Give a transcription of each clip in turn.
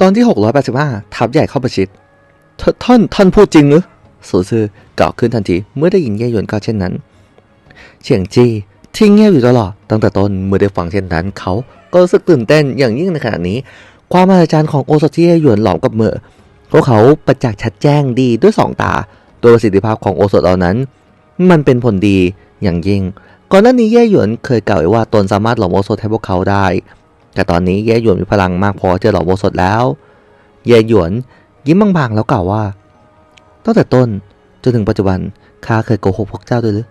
ตอนที่ 685 ทัพใหญ่เข้าประชิดท่านท่านพูดจริงหรือสูซือกล่าวขึ้นทันทีเมื่อได้ยินเย่หยวนกล่าวเช่นนั้นเฉียงจีที่เงียบอยู่ตลอดตั้งแต่ต้นเมื่อได้ฟังเช่นนั้น เขาก็รู้สึกตื่นเต้นอย่างยิ่งในขณะนี้ ความมหัศจรรย์ของโอสถที่เย่หยวนหลอมกับเมื่อพวกเขาประจักษ์ชัดแจ้งดีด้วยสองตา โดยประสิทธิภาพของโอสถเหล่านั้น มันเป็นผลดีอย่างยิ่ง ก่อนหน้านี้เย่หยวนเคยกล่าวไว้ว่าตนสามารถหลอมโอสถให้พวกเขาได้ แต่ตอนนี้เย่หยวนมีพลังมากพอจะหลอโอสถแล้ว เย่หยวนยิ้มบางๆแล้วกล่าวว่า ตั้งแต่ต้นจนถึงปัจจุบันข้าเคยโกหกพวกเจ้าด้วยหรือ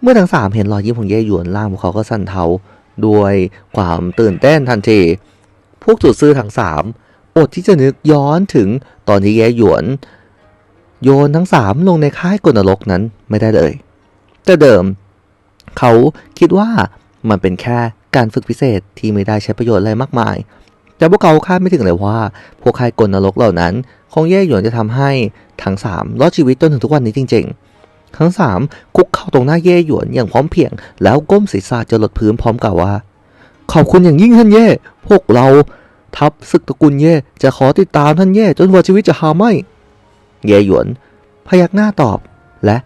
เมื่อทั้งสามเห็นรอยยิ้มของเย่หยวนล่างพวกเขาก็สั่นเทาด้วยความตื่นเต้นทันที พวกจุดซื่อทั้งสามอดที่จะนึกย้อนถึงตอนที่เย่หยวน โยนทั้งสามลงในค่ายกลนรกนั้นไม่ได้เลย แต่เดิม เขาคิดว่ามันเป็นแค่ การฝึกพิเศษที่ไม่ได้ใช้ประโยชน์อะไรมากมาย แต่พวกเขาคาดไม่ถึงเลยว่า พวกค่ายกลนรกเหล่านั้น คงเย่หยวนจะทำให้ทั้งสามรอดชีวิตจนถึงทุกวันนี้จริง ๆ ทั้งสามคุกเข่าตรงหน้าเย่หยวนอย่างพร้อมเพียง แล้วก้มศีรษะจะหลดพื้นพร้อมกับว่า ขอบคุณอย่างยิ่งท่านเย่พวกเราทัพศึกตระกูลเย่จะขอติดตามท่านเย่จนกว่าชีวิตจะหาไม่ เย่หยวน พยักหน้าตอบและ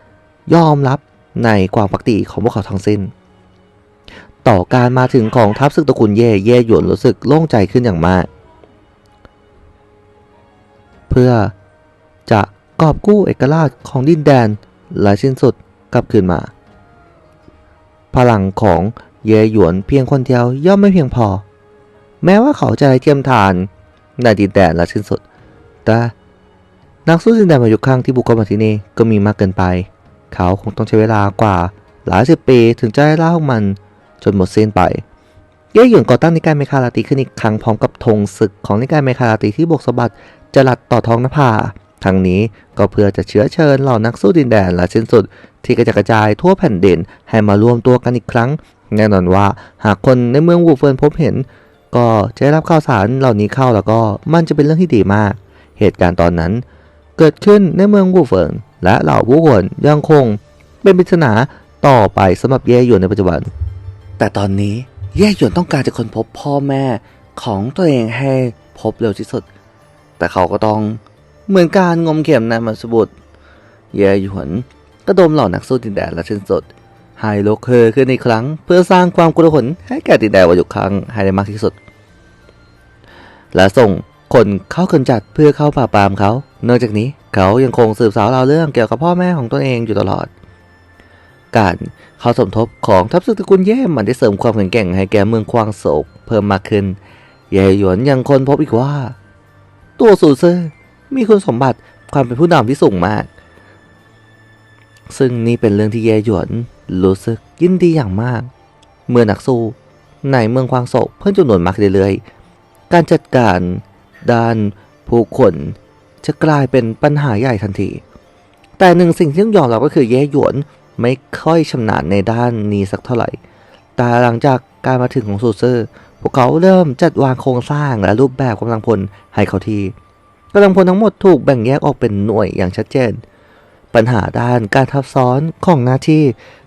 ยอมรับในความปกติของพวกเขาทั้งสิ้น ต่อการมาถึงของทัพศึกตระกูลเย่เย่หยวนรู้สึกโล่งใจขึ้นอย่างมาก เพื่อจะกอบกู้เอกราชของดินแดนและสิ้นสุดกลับคืนมา พลังของเย่หยวนเพียงคนเดียวย่อมไม่เพียงพอ แม้ว่าเขาจะได้เทียมทานในดินแดนและสิ้นสุด แต่นักสู้ดินแดนมายุครั้งที่บุกเข้ามาที่นี่ก็มีมากเกินไป เขาคงต้องใช้เวลากว่าหลายสิบปีถึงจะได้ล่าพวกมัน จนหมดสิ้นไป เย่หยวนก่อตั้งนิกายเมคาลาติขึ้นอีกครั้งพร้อมกับธงศึกของนิกายเมคาลาติที่บกสะบัดจรัดต่อท้องนภาทั้งนี้ก็เพื่อจะเชื้อเชิญเหล่านักสู้ดินแดนและสิ้นสุด ที่กระจกระจายทั่วแผ่นดินให้มารวมตัวกันอีกครั้ง แน่นอนว่าหากคนในเมืองวูเฟินพบเห็น ก็จะได้รับข่าวสารเหล่านี้เข้าแล้วก็มันจะเป็นเรื่องที่ดีมาก เหตุการณ์ตอนนั้น เกิดขึ้นในเมืองวูเฟินและเหล่าผู้คนยังคง เป็นปริศนาต่อไปสำหรับเย่หยวนในปัจจุบัน แต่ตอนนี้เย่หยวนต้องการจะค้นพบพ่อแม่ของตัวเองให้พบเร็วที่สุด แต่เขาก็ต้องเหมือนการงมเข็มในมัสบุตรเย่หยวนก็ดมเหล่านักสู้ดินแดนและสิ้นสดให้ลุกเฮอขึ้นอีกครั้ง เพื่อสร้างความกลัวหนให้แก่ดินแดนวายุครั้งให้ได้มากที่สุด และส่งคนเข้ากำจัดเพื่อเข้าปราบปรามเขา นอกจากนี้เขายังคงสืบสาวราวเรื่องเกี่ยวกับพ่อแม่ของตัวเองอยู่ตลอด การเข้าสมทบของทัพศึกตระกูลเย่มันได้เสริมความแข็งแกร่งให้แก่เมืองควางโศกเพิ่มมากขึ้นเย่หยวนยังค้นพบอีกว่า ตัวสูเซอร์มีคุณสมบัติความเป็นผู้นำที่สูงมาก ซึ่งนี่เป็นเรื่องที่เย่หยวนรู้สึกยินดีอย่างมาก เมื่อนักสู้ในเมืองควางโศกเพิ่มจำนวนมากเรื่อยๆ การจัดการด้านผู้คนจะกลายเป็นปัญหาใหญ่ทันที แต่หนึ่งสิ่งที่ต้องยอมรับก็คือเย่หยวน ไม่ค่อยชำนาญในด้านนี้สักเท่าไหร่ แต่หลังจากการมาถึงของซูเซอร์ พวกเขาเริ่มจัดวางโครงสร้างและรูปแบบกำลังพลให้เขาทีกำลังพลทั้งหมดถูกแบ่งแยกออกเป็นหน่วยอย่างชัดเจน ปัญหาด้านการทับซ้อนของหน้าที่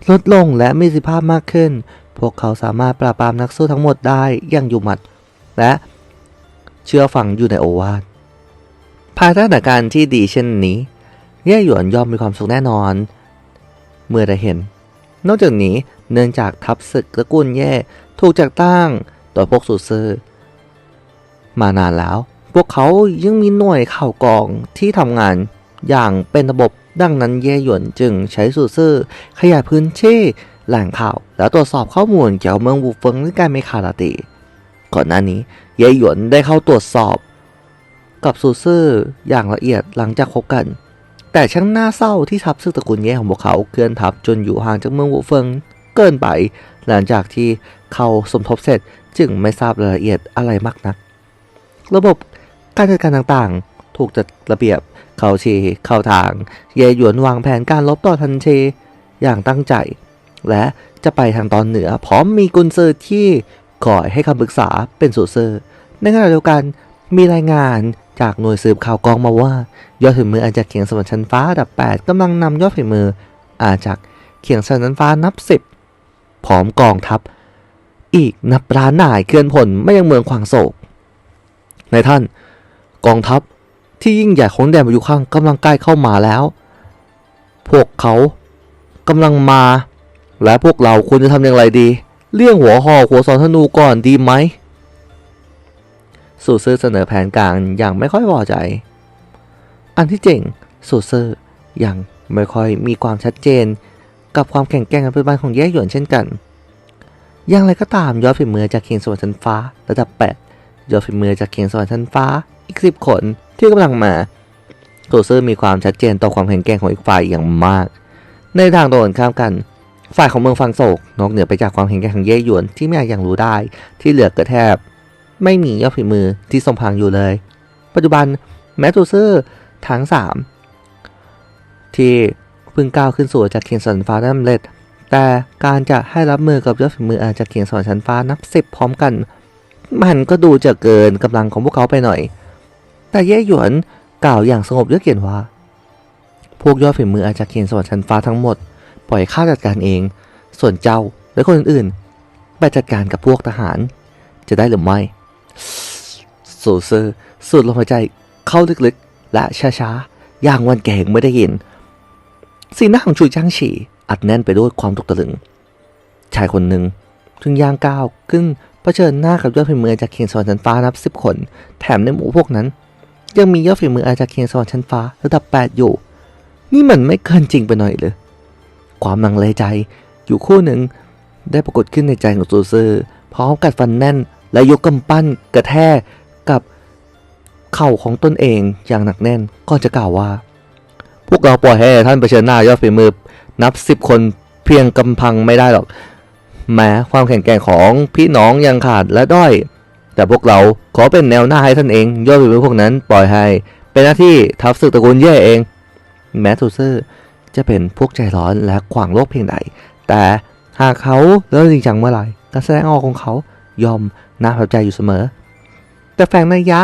ลดลงและมีประสิทธิภาพมากขึ้น พวกเขาสามารถปราบปรามนักสู้ทั้งหมดได้อย่างอยู่หมัด และเชื่อฟังอยู่ในโอวาทภายใต้สถานการณ์ที่ดีเช่นนี้ เย่หยวนยอมมีความสุขแน่นอน เมื่อได้เห็น นอกจากนี้เนื่องจากทัพศึกตระกูลเย่ถูกจัดตั้งโดยพวกสูซือมานานแล้ว พวกเขายังมีหน่วยข่าวกรองที่ทำงานอย่างเป็นระบบดังนั้นเย่หยวนจึงใช้สูซือขยายพื้นที่แหล่งข่าว และตรวจสอบข้อมูลเกี่ยวกับเมืองวูเฟิงและการเมคาราติ ก่อนหน้านี้เย่หยวนได้เข้าตรวจสอบ กับซูซืออย่างละเอียดหลังจากคบกัน แต่ช่างน่าเศร้าที่ทัพซึกตระกูลเย่ของพวกเขาเคลื่อนทัพจนอยู่ห่างจากเมืองวูเฟิงเกินไป หลังจากที่เขาสมทบเสร็จจึงไม่ทราบรายละเอียดอะไรมากนัก ระบบการจัดการต่างๆ ถูกจัดระเบียบเข้าชีเข้าทาง เย่หยวนวางแผนการลบต่อทันทีอย่างตั้งใจ และจะไปทางตอนเหนือพร้อมมีกุนเซือที่คอยให้คำปรึกษาเป็นสูเซอร์ในขณะเดียวกันมีรายงาน จากหน่วยสืบข่าวกองมาว่า ยอดฝีมืออาจากเขียงสวรรค์ชั้นฟ้าอันดับ 8กำลังนำยอดฝีมืออาจากเขียงสวรรค์ชั้นฟ้านับ 10 พร้อมกองทัพ อีกนับล้านนายเคลื่อนผลไม่ยังเมืองขวางโศก ในท่านกองทัพที่ยิ่งใหญ่ของแดนมายุข้างกำลังใกล้เข้ามาแล้ว พวกเขากำลังมา และพวกเราควรจะทำอย่างไรดี เลี่ยงหัวหอกหัวสอนธนูก่อนดีไหม สูซือเสนอแผนการอย่างไม่ค่อยพอใจ อันที่จริงสูซือยังไม่ค่อยมีความชัดเจน กับความแข็งแกร่งในปัจจุบันของแย่หยวนเช่นกัน อย่างไรก็ตามยอดฝีมือจากเคียงสวรรค์ชั้นฟ้าระดับ 8 ยอดฝีมือจากเคียงสวรรค์ชั้นฟ้าอีก 10 คนที่กำลังมาสูซือมีความชัดเจนต่อความแข็งแกร่งของอีกฝ่ายอย่างมาก ในทางตรงกันข้ามกันฝ่ายของเมืองฟังโศกนอกเหนือไปจากความแข็งแกร่งของเย่หยวนที่ไม่อาจยังรู้ได้ ที่เหลือก็แทบ ไม่มียอดฝีมือที่ทรงพลังอยู่เลย ปัจจุบันแมตตูเซอร์ทั้ง 3 ที่เพิ่งก้าวขึ้นสู่จากเคียงสวรรค์ฟ้าได้สำเร็จ แต่การจะให้รับมือกับยอดฝีมืออาจากเคียงสวรรค์ชั้นฟ้านับสิบพร้อมกัน มันก็ดูจะเกินกำลังของพวกเขาไปหน่อย แต่เย่หยวนกล่าวอย่างสงบเยือกเย็นว่า พวกยอดฝีมืออาจากเคียงสวรรค์ชั้นฟ้าทั้งหมด ปล่อยข้าจัดการเอง ส่วนเจ้าและคนอื่นๆไปจัดการกับพวกทหาร จะได้หรือไม่ สูซอร์สูดลมหายใจเข้าลึกๆ และช้าๆ อย่างวันแกงไม่ได้ยิน สีหน้าของชูจ้างฉีอัดแน่นไปด้วยความตกตะลึง ชายคนหนึ่งถึงย่างก้าวขึ้นเผชิญหน้ากับยอดฝีมือจากเคียงสวรรค์ชั้นฟ้านับสิบคน แถมในหมู่พวกนั้น ยังมียอดฝีมืออาจากเคียงสวรรค์ชั้นฟ้าระดับแปดอยู่ นี่มันไม่เกินจริงไปหน่อยเลย ความลังเลใจอยู่คู่หนึ่งได้ปรากฏขึ้นในใจของซูซือพร้อมกัดฟันแน่น และยกกำปั้นกระแทกกับเข่าของตนเองอย่างหนักแน่นก่อนจะกล่าวว่า พวกเราปล่อยให้ท่านเผชิญหน้ายอดฝีมือนับสิบคนเพียงกำพังไม่ได้หรอกแม้ความแข็งแกร่งของพี่น้องยังขาดและด้อย แต่พวกเราขอเป็นแนวหน้าให้ท่านเองยอดฝีมือพวกนั้นปล่อยให้ เป็นหน้าที่ทัพศึกตระกูลเย่เอง แม้ทูเซอร์จะเป็นพวกใจร้อนและขวางโลกเพียงใดแต่หากเขาเริ่มจริงจังเมื่อไหร่การแสดงออกของเขา ยอมน่าพอใจอยู่เสมอ แต่แฝงนัยยะ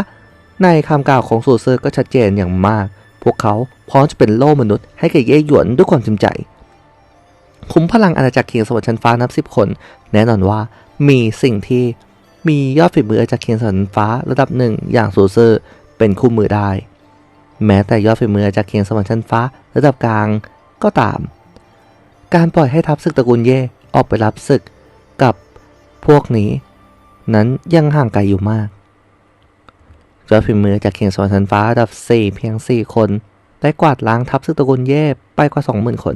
ในคำกล่าวของสูเซอร์ก็ชัดเจนอย่างมาก พวกเขาพร้อมจะเป็นโล่มนุษย์ให้แก่เย่หยวนด้วยความจริงใจ คุมพลังอาณาจักรเคียงสวรรค์ชั้นฟ้านับสิบคน แน่นอนว่ามีสิ่งที่มียอดฝีมืออาณาจักรเคียงสวรรค์ฟ้าระดับหนึ่งอย่างสูเซอร์เป็นคู่มือได้ แม้แต่ยอดฝีมืออาณาจักรเคียงสวรรค์ชั้นฟ้าระดับกลางก็ตาม การปล่อยให้ทัพศึกตระกูลเย่ออกไปรับศึกกับพวกนี้ นั้นยังห่างไกลอยู่มากยอดฝีมือจากเคียงสวรรค์ชั้นฟ้าระดับ 4 เพียง 4 คน ได้กวาดล้างทัพศึกตระกูลเย่ไปกว่า 20,000 คน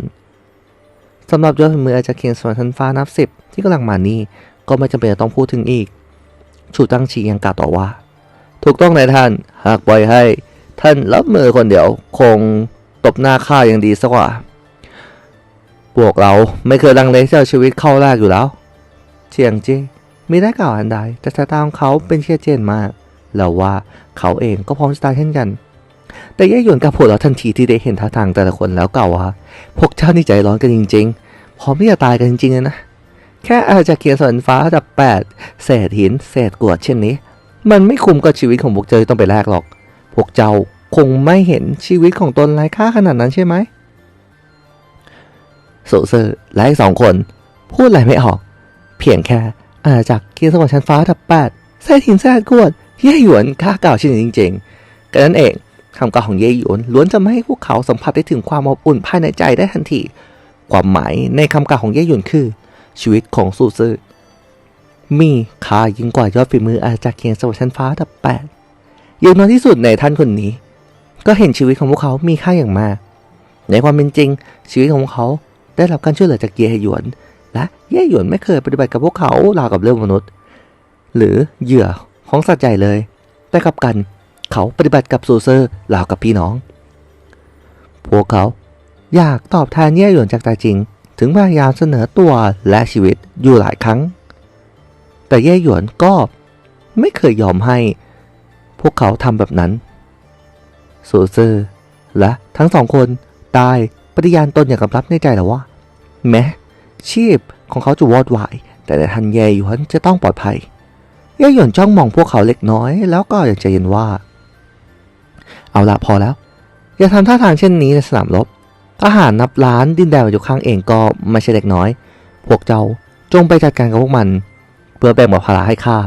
สำหรับยอดฝีมือจากเคียงสวรรค์ชั้นฟ้านับ10ที่กำลังมานี้ก็ไม่จำเป็นจะต้องพูดถึงอีก ชูตั้งชียังกล่าวต่อว่า ถูกต้องนายท่าน หากปล่อยให้ ท่านรับมือคนเดียว คงตบหน้าข้าอยังดีสักว่าพวกเราไม่เคยลังเลที่จะเอาชีวิตเข้าแรกอยู่แล้ว เชียงจี้ มีได้กล่าวอันใดแต่สายตาของเขาเป็นเชี่ยเจนมากแล้วว่าเขาเองก็พร้อมจะตายเช่นกัน แต่แย่หยวนกับผัวเราทันทีที่ได้เห็นท่าทางแต่ละคนแล้วกล่าวว่าพวกเจ้านี่ใจร้อนกันจริง ๆ พร้อมที่จะตายกันจริงๆเลยนะแค่อาจจะเขียนสวรรค์ฟ้าระดับแปดเศษหินเศษกวดเช่นนี้ มันไม่คุ้มกับชีวิตของพวกเจ้าต้องไปแลกหรอก พวกเจ้าคงไม่เห็นชีวิตของตนไร้ค่าขนาดนั้นใช่ไหมโซเซอร์และอีกสองคน พูดอะไรไม่ออก เพียงแค่ อาณาจักรเกียร์สวรรค์ชั้นฟ้าระดับแปดเศษหินเศษกวดเย่หยวนค่าเก่าเช่นนี้จริงๆกันนั้นเองคำกล่าวของเย่หยวนล้วนจะไม่ให้พวกเขาสัมผัสได้ถึงความอบอุ่นภายในใจได้ทันที ความหมายในคำกล่าวของเย่หยวนคือ ชีวิตของสูซือมีค่ายิ่งกว่ายอดฝีมืออาณาจักรเคียงสวรรค์ชั้นฟ้าระดับแปดอย่างน้อยที่สุดในท่านคนนี้ ก็เห็นชีวิตของพวกเขามีค่าอย่างมากในความเป็นจริง ชีวิตของพวกเขาได้รับการช่วยเหลือจากเย่หยวน และเย่หยวนไม่เคยปฏิบัติกับพวกเขาราวกับเรื่องมนุษย์ หรือเหยื่อของสัตว์ใหญ่เลย แต่กลับกันเขาปฏิบัติกับโซเซอร์ราวกับพี่น้อง พวกเขาอยากตอบแทนเย่หยวนจากใจจริง ถึงพยายามเสนอตัวและชีวิตอยู่หลายครั้ง แต่เย่หยวนก็ไม่เคยยอมให้ พวกเขาทำแบบนั้นสูซือและทั้งสองคนได้ปฏิญาณตนอย่างกำลับในใจแล้วว่า แม้ ชีพของเขาจะวอดวาย แต่ในทันเย่หยวนจะต้องปลอดภัย เย่หยวนจ้องมองพวกเขาเล็กน้อย แล้วก็อย่างใจเย็นว่า เอาละพอแล้ว อย่าทำท่าทางเช่นนี้ในสนามรบทหารนับล้านดินแดนอยู่ข้างเองก็ไม่ใช่เด็กน้อย พวกเจ้าจงไปจัดการกับพวกมัน เพื่อแบ่งเบาภาระให้ข้า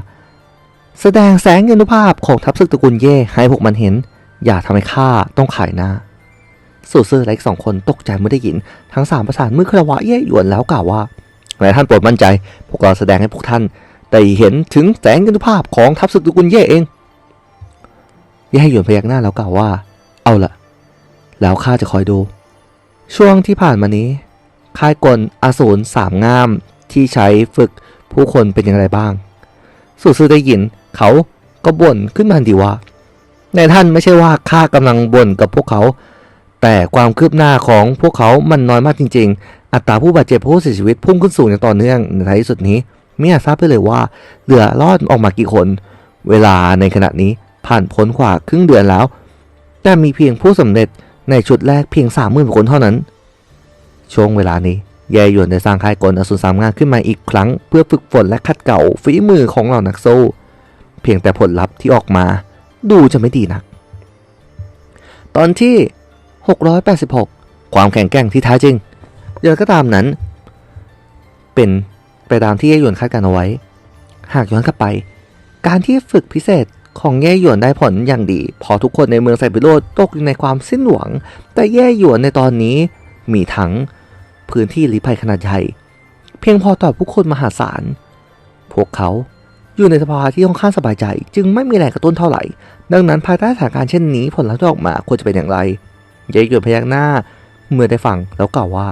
แสดงแสงยานุภาพของทัพศึกตระกูลเย่ให้พวกมันเห็น อย่าทำให้ข้าต้องขายหน้า สู่ซื่อและอีกสองคนตกใจเมื่อได้ยิน ทั้งสามประสานมือคารวะเย่หยวนแล้วกล่าวว่าแม้ท่านโปรดมั่นใจ พวกเราแสดงให้พวกท่านได้เห็นถึงแสงยานุภาพของทัพศึกตกูลเย่เองเย่หยวนพยักหน้าแล้วกล่าวว่า เอาละแล้วข้าจะคอยดู ช่วงที่ผ่านมานี้ ค่ายกลอสูรสามง่ามที่ใช้ฝึกผู้คนเป็นอย่างไรบ้างสู่ซื่อได้ยิน เขาก็บ่นขึ้นมาทันทีว่าในท่านไม่ใช่ว่าข้ากำลังบ่นกับพวกเขา แต่ความคืบหน้าของพวกเขามันน้อยมากจริง ๆ อัตราผู้บาดเจ็บผู้เสียชีวิตพุ่งขึ้นสูงอย่างต่อเนื่องในท้ายที่สุดนี้ไม่อาจทราบได้เลยว่าเหลือรอดออกมากี่คน เวลาในขณะนี้ผ่านพ้นกว่าครึ่งเดือนแล้ว แต่มีเพียงผู้สำเร็จในชุดแรกเพียงสามหมื่นคนเท่านั้น ช่วงเวลานี้แย่หยวนได้สร้างค่ายกลอสูรสามงานขึ้นมาอีกครั้ง เพื่อฝึกฝนและขัดเกลาฝีมือของเหล่านักสู้ เพียงแต่ผลลัพธ์ที่ออกมา ดูจะไม่ดีนัก ตอนที่ 686 ความแข็งแกร่งที่แท้จริงอย่างก็ตามนั้น เป็นไปตามที่เย่หยวนคาดการเอาไว้ หากย้อนกลับไป การที่ฝึกพิเศษของเย่หยวนได้ผลอย่างดี พอทุกคนในเมืองไซบิโรดตกอยู่ในความสิ้นหวัง แต่เย่หยวนในตอนนี้มีทั้งพื้นที่ลี้ภัยขนาดใหญ่เพียงพอต่อผู้คนมหาศาล พวกเขาอยู่ในสภาวะที่ค่อนข้างสบายใจ จึงไม่มีแรงกระตุ้นเท่าไหร่ ดังนั้นภายใต้สถานการณ์เช่นนี้ผลลัพธ์ที่ออกมาควรจะเป็นอย่างไร ย่หยวนพยักหน้าเมื่อได้ฟังแล้วกล่าวว่า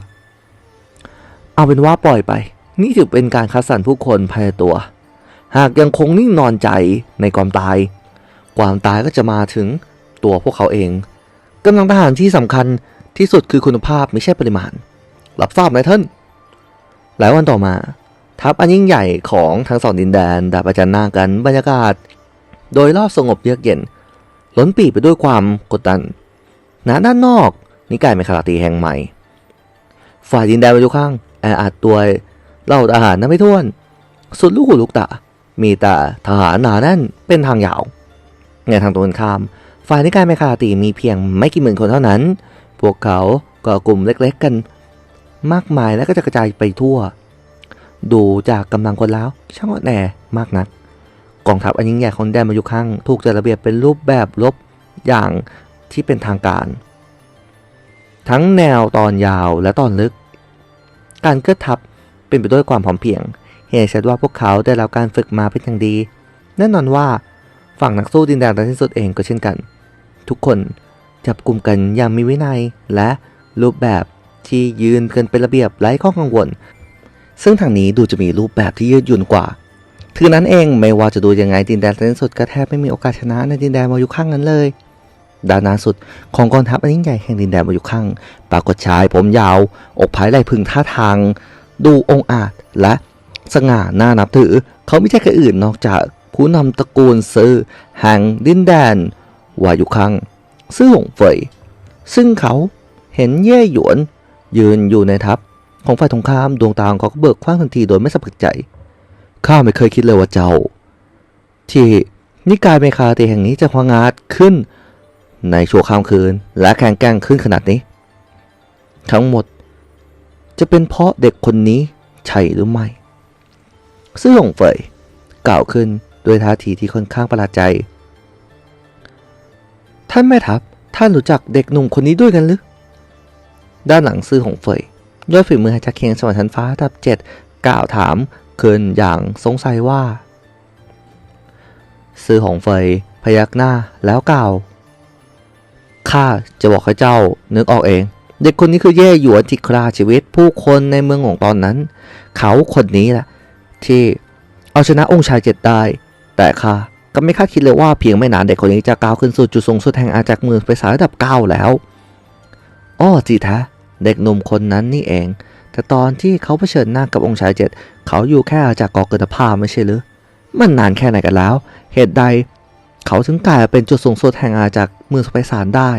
เอาเป็นว่าปล่อยไป นี่ถือเป็นการคัดสรรผู้คนภายในตัว หากยังคงนิ่งนอนใจในความตาย ความตายก็จะมาถึงตัวพวกเขาเองกำลังทหารที่สำคัญที่สุดคือคุณภาพไม่ใช่ปริมาณ รับทราบนายท่านหลายวันต่อมา ทัพอันยิ่งใหญ่ของทั้งสองดินแดนด้ประจันหน้ากันบรรยากาศ โดยรอบสงบเยือกเย็น ล้นปีไปด้วยความกดดัน ณด้านนอก นิกายเมคาราตีแห่งใหม่ ฝ่ายดินแดนไปทุกข้างแออัดตัวเล่าทหารนับไม่ถ้วน สุดลูกหูลูกตา มีแต่ทหารหนาแน่นเป็นทางยาว ในทางตรงกันข้าม ฝ่ายนิกายเมคาราตีมีเพียงไม่กี่หมื่นคนเท่านั้น พวกเขาก็กลุ่มเล็กๆกัน มากมายและก็จะกระจายไปทั่ว ดูจากกำลังคนแล้วช่างอ่อนแอมากนักกองทัพอันยิ่งใหญ่ของแดนมายุคังถูกจัดระเบียบเป็นรูปแบบลบอย่าง ที่เป็นทางการ ทั้งแนวตอนยาวและตอนลึก การเคลื่อนทัพเป็นไปด้วยความพร้อมเพียง เห็นชัดว่าพวกเขาได้รับการฝึกมาเป็นอย่างดี แน่นอนว่าฝั่งนักสู้ดินแดนในที่สุดเองก็เช่นกัน ทุกคนจับกลุ่มกันอย่างมีวินัยและรูปแบบที่ยืนกันเป็นระเบียบไร้ข้อกังวล ซึ่งทางนี้ดูจะมีรูปแบบที่ยืดหยุ่นกว่าถือนั้นเองไม่ว่าจะดูยังไงดินแดนในที่สุดก็แทบไม่มีโอกาสชนะในดินแดนมายู่ข้างนั้นเลย ด้านหน้าสุดของกองทัพอันยิ่งใหญ่แห่งดินแดนมาอยู่ข้าง ปรากฏชายผมยาว อกผายไหลพึงท่าทาง ดูองอาจและสง่าน่านับถือ เขาไม่ใช่ใครอื่นนอกจากผู้นำตระกูลซือแห่งดินแดนวายุคังซื่อหงเฟย ซึ่งเขาเห็นเย่หยวน ยืนอยู่ในทัพ ของฝ่ายตรงข้ามดวงตาของเขาก็เบิกกว้างทันทีโดยไม่สะพึกใจ ข้าไม่เคยคิดเลยว่าเจ้า ที่นิกายเมคาเตแห่งนี้จะพงาดขึ้น ในชั่วข้ามคืน และแข็งแกร่งขึ้นขนาดนี้ ทั้งหมดจะเป็นเพราะเด็กคนนี้ใช่หรือไม่ ซื่อหงเฟยกล่าวขึ้นด้วยท่าทีที่ค่อนข้างประหลาดใจ ท่านแม่ทัพท่านรู้จักเด็กหนุ่มคนนี้ด้วยกันหรือ ด้านหลังซื่อหงเฟยยอดฝีมือจากเคียงสวรรค์ชั้นฟ้าทับเจ็ดกล่าวถามคืนอย่างสงสัยว่า ซื่อหงเฟยพยักหน้าแล้วกล่าว ข้าจะบอกให้เจ้านึกออกเอง เด็กคนนี้คือเย่หยวนที่คราชีวิตผู้คนในเมืองของตอนนั้น เขาคนนี้แหละที่เอาชนะองค์ชายเจ็ดได้ แต่ข้าก็ไม่คาดคิดเลยว่าเพียงไม่นานเด็กคนนี้จะก้าวขึ้นสู่จุดสูงสุดแห่งอาจากมือไปสายระดับเก้าแล้วอ้อจีแท้เด็กหนุ่มคนนั้นนี่เอง แต่ตอนที่เขาเผชิญหน้ากับองค์ชายเจ็ดเขาอยู่แค่อาจากกอเกิดภาพไม่ใช่หรือ มันนานแค่ไหนกันแล้ว เหตุใด เขาถึงกลายเป็นจุดสูงสุดแห่งอาจากมือสไปสารได้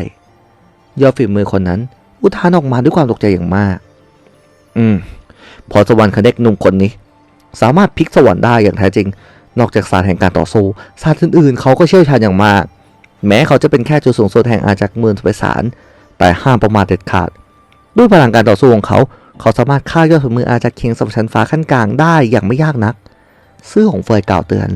ยอดฝีมือคนนั้น อุทานออกมาด้วยความตกใจอย่างมาก อืม พอสวรรค์คเด็กหนุ่มคนนี้ สามารถพลิกสวรรค์ได้อย่างแท้จริง นอกจากศาสตร์แห่งการต่อสู้ศาสตร์อื่นๆ เขาก็เชี่ยวชาญอย่างมาก แม้เขาจะเป็นแค่จุดสูงสุดแห่งอาจากมือสไปสารแต่ห้ามประมาทเด็ดขาด ด้วยพลังการต่อสู้ของเขา เขาสามารถฆ่ายอดฝีมืออาจากเคียงสมชันฟ้าขั้นกลางได้อย่างไม่ยากนักซื่อของเฟยกล่าวเตือน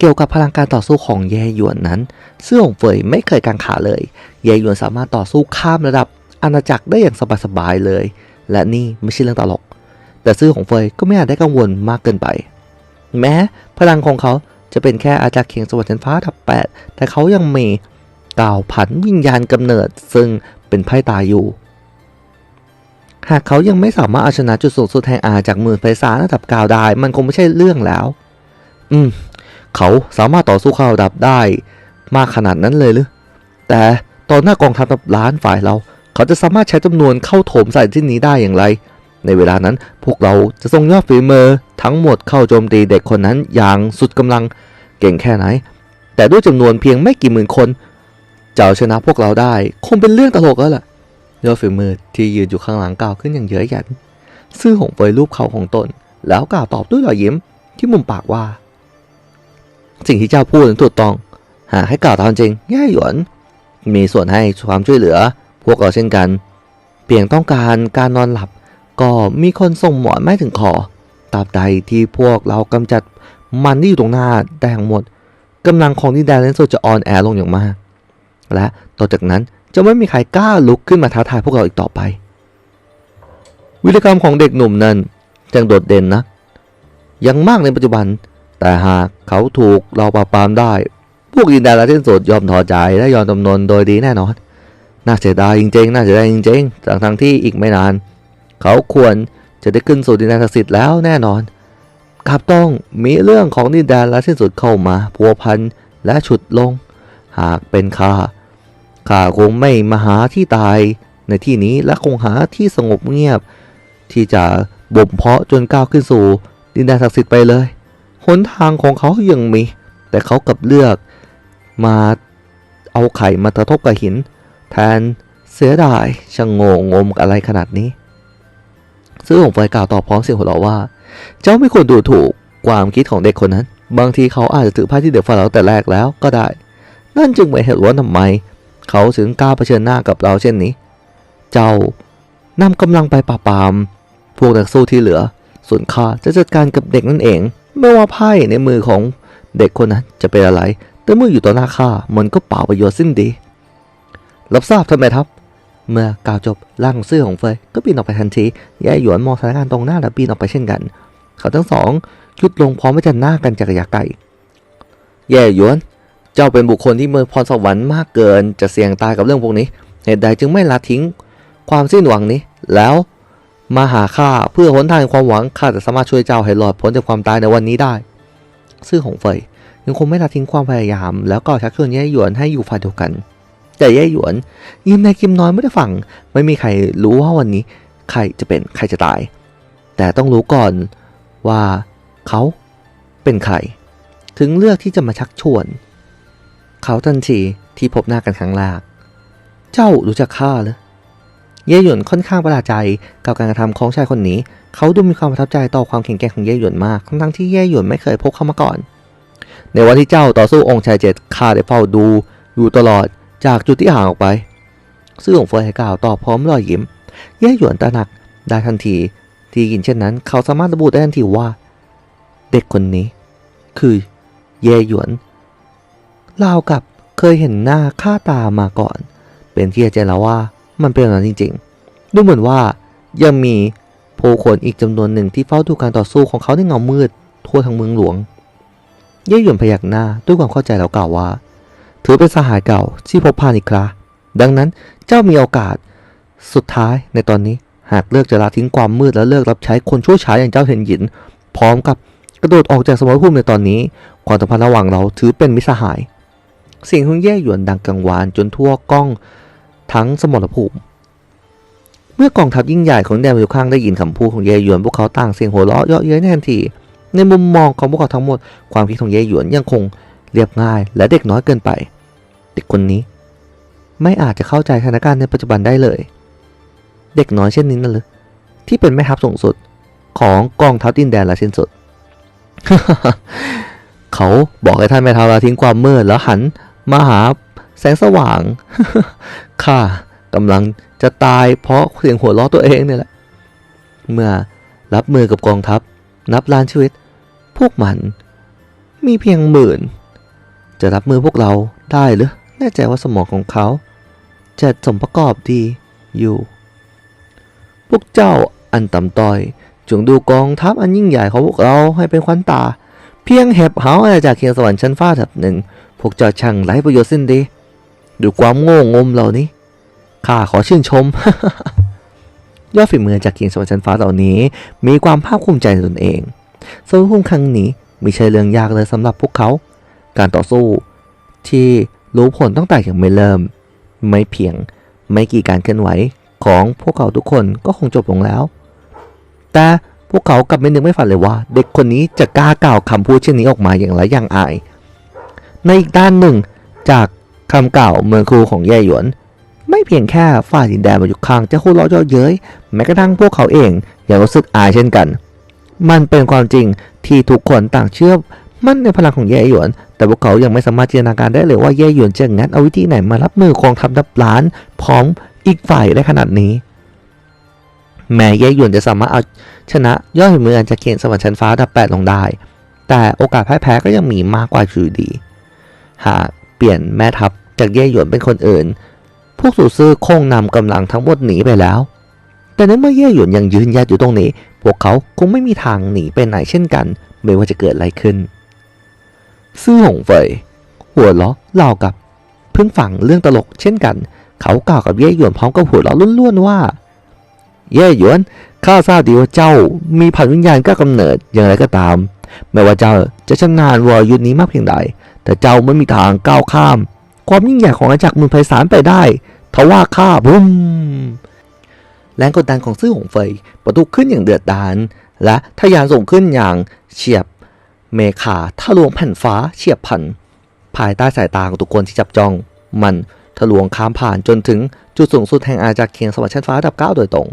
เกี่ยวกับพลังการต่อสู้ของเย่หยวนนั้นซื่อหงเฟยไม่เคยกังขาเลยเย่หยวนสามารถต่อสู้ข้ามระดับอาณาจักรได้อย่างสบายๆเลย และนี่ไม่ใช่เรื่องตลก แต่ซื่อหงเฟยก็ไม่อาจได้กังวลมากเกินไป แม้พลังของเขาจะเป็นแค่อาจารย์เคียงสวรรค์ชั้นฟ้าดับแปดแต่เขายังมีกล่าวผันวิญญาณกำเนิด ซึ่งเป็นไพ่ตาอยู่ หากเขายังไม่สามารถเอาชนะจุดสูงสุดแห่งอาจากมือไฟฟ้าระดับกาวได้ มันคงไม่ใช่เรื่องแล้ว อืม เขาสามารถต่อสู้ข้าระดับได้ มากขนาดนั้นเลยหรือ แต่ตอนหน้ากองทัพล้านฝ่ายเรา เขาจะสามารถใช้จำนวนเข้าโถมใส่ที่นี้ได้อย่างไร ในเวลานั้นพวกเราจะส่งยอดฝีมือทั้งหมดเข้าโจมตีเด็กคนนั้นอย่างสุดกำลังเก่งแค่ไหน แต่ด้วยจำนวนเพียงไม่กี่หมื่นคนจะเอาชนะพวกเราได้ คงเป็นเรื่องตลกแล้วล่ะยอดฝีมือที่ยืนอยู่ข้างหลังกล่าวขึ้นอย่างเย้ยหยันซื่อหงเฟยรูปเขาของตน แล้วกล่าวตอบด้วยรอยยิ้มที่มุมปากว่า สิ่งที่เจ้าพูดนั้นถูกต้อง หากให้กล่าวตามจริงแย่หยวน มีส่วนให้ความช่วยเหลือ พวกเราเช่นกัน เพียงต้องการการนอนหลับ ก็มีคนส่งหมอนไม่ถึงคอตราบใดที่พวกเรากำจัดมันที่อยู่ตรงหน้าได้ทั้งหมดกำลังของดินแดนเลนโซจะออนแอร์ลงอย่างมาก และต่อจากนั้นจะไม่มีใครกล้าลุกขึ้นมาท้าทายพวกเราอีกต่อไป วิธีกรรมของเด็กหนุ่มนั้นยังโดดเด่นนะยังมากในปัจจุบัน แต่หากเขาถูกเราปราบปรามได้ พวกดินแดนและเส้นสดยอมถอใจและยอมจำนนโดยดีแน่นอน น่าเสียดายจริงๆ น่าเสียดายจริงๆทั้งทั้งที่อีกไม่นาน เขาควรจะได้ขึ้นสู่ดินแดนศักดิ์สิทธิ์แล้วแน่นอนครับต้องมีเรื่องของดินแดนและสิ้นสุดเข้ามาพัวพันและฉุดลง หากเป็นข้าข้าคงไม่มาหาที่ตายในที่นี้และคงหาที่สงบเงียบ ที่จะบ่มเพาะจนก้าวขึ้นสู่ดินแดนศักดิ์สิทธิ์ไปเลย หนทางของเขายังมี แต่เขากลับเลือกมาเอาไข่มากระทบกับหิน แทนเสียดายช่างโง่งมอะไรขนาดนี้ ซื้อหงไฟกล่าวตอบพร้อมเสียงหัวเราะว่า เจ้าไม่ควรดูถูกความคิดของเด็กคนนั้น บางทีเขาอาจจะถือผ้าที่เด็กฝันเราแต่แรกแล้วก็ได้ นั่นจึงเป็นเหตุว่าทำไม เขาถึงกล้าเผชิญหน้ากับเราเช่นนี้ เจ้านำกำลังไปปราบปราม พวกนักสู้ที่เหลือ ส่วนข้าจะจัดการกับเด็กนั่นเอง ไม่ว่าไพ่ในมือของเด็กคนนั้นจะเป็นอะไร แต่เมื่ออยู่ต่อหน้าข้ามันก็เปล่าประโยชน์สิ้นดี รับทราบท่านแม่ทัพ เมื่อกล่าวจบร่างของเสื้อของเฟยก็ปีนออกไปทันทีแย่หยวนมองสถานการณ์ตรงหน้าและปีนออกไปเช่นกัน เขาทั้งสองยุดลงพร้อมที่จะหน้ากันจากระยะไกลแย่หยวน เจ้าเป็นบุคคลที่มีพรสวรรค์มากเกิน จะเสี่ยงตายกับเรื่องพวกนี้ เหตุใดจึงไม่ละทิ้งความสิ้นหวังนี้ แล้ว มาหาข้าเพื่อหนทางความหวังข้าจะสามารถช่วยเจ้าให้รอดพ้นจากความตายในวันนี้ได้ ซื่อหงเฟยยังคงไม่ละทิ้งความพยายาม แล้วก็ชักชวนแย่หยวนให้อยู่ฝ่ายเดียวกัน แต่แย่หยวน ยิ้มในคิมน้อยไม่ได้ฟัง ไม่มีใครรู้ว่าวันนี้ ใครจะเป็นใครจะตาย แต่ต้องรู้ก่อนว่าเขาเป็นใคร ถึงเลือกที่จะมาชักชวน เขาทันทีที่พบหน้ากันครั้งแรกเจ้ารู้จักข้าหรือ เย่หยวนค่อนข้างประหลาดใจกับการกระทำของชายคนนี้ เขาดูมีความประทับใจต่อความแข็งแกร่งของเย่หยวนมาก ทั้งที่เย่หยวนไม่เคยพบเขามาก่อน ในวันที่เจ้าต่อสู้องค์ชายเจ็ดข้าได้เฝ้าดู อยู่ตลอดจากจุดที่ห่างออกไป ซื่อของเฟยให้กล่าวตอบพร้อมรอยยิ้ม เย่หยวนตระหนักได้ทันที ที่ยินเช่นนั้น เขาสามารถระบุได้ทันทีว่า เด็กคนนี้ คือเย่หยวนราวกับเคยเห็นหน้าค่าตามาก่อน เป็นที่ชัดเจนแล้วว่า มันเป็นอย่างนั้นจริงๆ ดูเหมือนว่ายังมีผู้คนอีกจำนวนหนึ่งที่เฝ้าดูการต่อสู้ของเขาในเงามืด ทั่วทั้งเมืองหลวง เย่หยวนพยักหน้าด้วยความเข้าใจแล้วกล่าวว่า ถือเป็นสหายเก่าที่พบผ่านอีกคราดังนั้นเจ้ามีโอกาสสุดท้ายในตอนนี้หากเลือกจะละทิ้งความมืดและเลิกรับใช้คนชั่วช้าอย่างเจ้าเทียนหยิน พร้อมกับกระโดดออกจากสมรภูมิในตอนนี้ ความสัมพันธ์ระหว่างเราถือเป็นมิสหาย เสียงของเย่หยวนดังกังวานจนทั่วกล้อง ทั้งสมรภูมิ เมื่อกองทัพยิ่งใหญ่ของแดนอยู่ข้างได้ยินคำพูดของเยหยวนพวกเขาต่างเสียงหัวเราะเยาะเย้ยแน่นทีในมุมมองของพวกเขาทั้งหมด ความคิดของเยหยวนยังคงเรียบง่าย และเด็กน้อยเกินไป เด็กคนนี้ ไม่อาจจะเข้าใจสถานการณ์ในปัจจุบันได้เลย เด็กน้อยเช่นนี้นั่นเลยที่เป็นแม่ทัพสูงสุดของกองทัพดินแดนละสิ้นสุด เขาบอกให้ท่านแม่ทัพละทิ้งความมืดแล้วหันมาหา แสงสว่าง ข้ากำลังจะตายเพราะเสียงหัวเราะตัวเองเนี่ยแหละ เมื่อรับมือกับกองทัพ นับล้านชีวิต พวกมัน มีเพียงหมื่น จะรับมือพวกเราได้หรือแน่ใจว่าสมองของเขา จะสมประกอบดีอยู่ พวกเจ้าอันต่ำต้อย จงดูกองทัพอันยิ่งใหญ่ของพวกเราให้เป็นขวัญตา เพียงเห็บเหาอาณาจากเคียงสวรรค์ชั้นฟ้าแถบหนึ่งพวกเจ้าช่างไร้ประโยชน์สิ้นดี ดูความโง่งมเหล่านี้ข้าขอชื่นชม ยอดฝีมือจากเคียงสวรรค์ชั้นฟ้าเหล่านี้ มีความภาคภูมิใจในตนเองสรุปครั้งนี้ไม่ใช่เรื่องยากเลยสำหรับพวกเขา การต่อสู้ที่รู้ผลตั้งแต่ยังไม่เริ่ม ไม่เพียงไม่กี่การเคลื่อนไหวของพวกเขาทุกคนก็คงจบลงแล้ว แต่พวกเขากลับไม่นึกไม่ฝันเลยว่า เด็กคนนี้จะกล้ากล่าวคำพูดเช่นนี้ออกมาอย่างไรอย่างอาย ในอีกด้านหนึ่งจาก คำกล่าวเมืองครูของแย่หยวน ไม่เพียงแค่ฝ่ายดินแดนมาอยู่ข้างจะคู่ล้อเยาะเย้ยแม้กระทั่งพวกเขาเองยังรู้สึกอายเช่นกัน มันเป็นความจริงที่ทุกคนต่างเชื่อมั่นในพลังของแย่หยวน แต่พวกเขายังไม่สามารถจินตนาการได้เลยว่าแย่หยวนจะงัดเอาวิธีไหนมารับมือกองทัพนับล้าน พร้อมอีกฝ่ายได้ขนาดนี้ แม้แย่หยวนจะสามารถเอาชนะยอดฝีมืออันจะเขียนสวรรค์ชั้นฟ้าดับแปดลงได้ แต่โอกาสพ่ายแพ้ก็ยังมีมากกว่าอยู่ดี หาก เปลี่ยนแม่ทัพจากแย่หยวนเป็นคนอื่น พวกสูซื่อคงนำกำลังทั้งหมดหนีไปแล้ว แต่ในเมื่อแย่หยวนยังยืนยัดอยู่ตรงนี้ พวกเขาคงไม่มีทางหนีไปไหนเช่นกัน ไม่ว่าจะเกิดอะไรขึ้น ซื่อหงเฟยหัวเราะเล่ากับ เพิ่งฟังเรื่องตลกเช่นกัน เขากล่าวกับเย่หยวนพร้อมกับหัวเราะล้วนๆว่า เย่หยวนข้าทราบดีว่าเจ้ามีผันวิญญาณก้ากำเนิดอย่างไรก็ตาม ไม่ว่าเจ้าจะชำนาญวรยุทธนี้มากเพียงใด แต่เจ้าไม่มีทางก้าวข้าม ความยิ่งใหญ่ของอาณาจักรมือไพศาลไปได้ทว่าข้าบุ้มแรงกดดันของซื่อหงเฟยประทุขึ้นอย่างเดือดดาลและทะยานส่งขึ้นอย่างเฉียบเมฆาทะลวงแผ่นฟ้าเฉียบพันภายใต้สายตาของทุกคนที่จับจ้อง มันทะลวงข้ามผ่านจนถึงจุดสูงสุดแห่งอาณาจักรเคียงสวรรค์ชั้นฟ้าดับเก้าโดยตรง